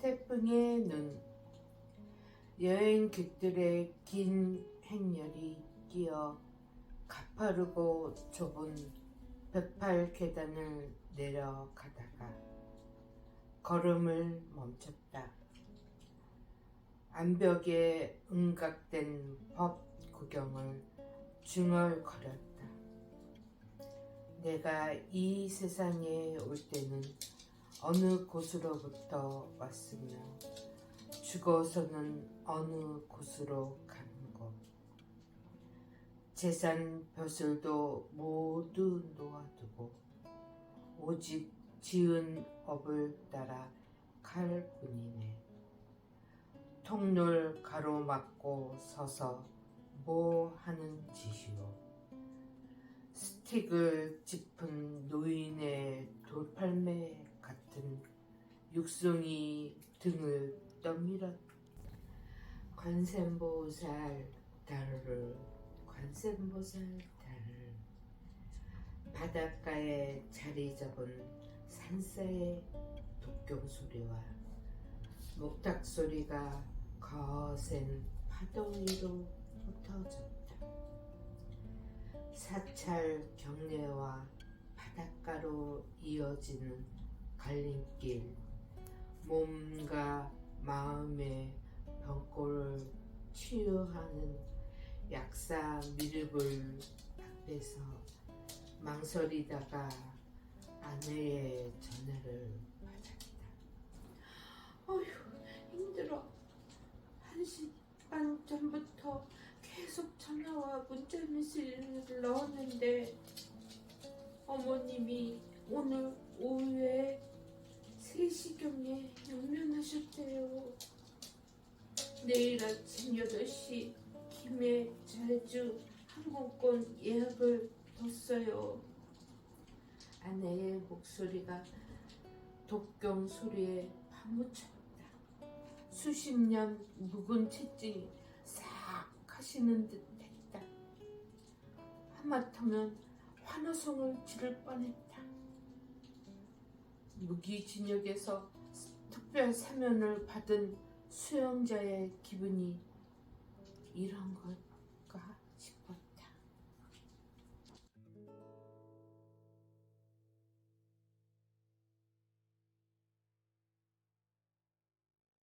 태풍의 눈 여행객들의 긴 행렬이 끼어 가파르고 좁은 108 계단을 내려가다가 걸음을 멈췄다. 암벽에 응각된 법 구경을 중얼거렸다. 내가 이 세상에 올 때는 어느 곳으로부터 왔으며 죽어서는 어느 곳으로 가는 곳. 재산 벼슬도 모두 놓아두고 오직 지은 업을 따라 갈 뿐이네. 통롤 가로막고 서서 뭐 하는 짓이오. 스틱을 짚은 노인의 돌팔매 같은 육성이 등을 떠밀었다. 관세음보살 달을 관세음보살 달을 바닷가에 자리 잡은 산사의 독경 소리와 목탁 소리가 거센 파도 위로 흩어졌다. 사찰 경내와 바닷가로 이어지는 갈림길, 몸과 마음의 병골을 치유하는 약사 밀불 앞에서 망설이다가 아내의 전화를 받았다. 어휴, 힘들어. 한 시간 전부터 계속 전화와 문자 메시지를 넣었는데 어머님이 오늘 오후에 3시경에 연면하셨대요. 내일 아침 8시 김해 제주 항공권 예약을 뒀어요. 아내의 목소리가 독경 소리에 파묻혔다. 수십 년 묵은 채찍이 싹 하시는 듯 했다. 하마터면 환호성을 지를 뻔했다. 무기징역에서 특별 사면을 받은 수용자의 기분이 이런 것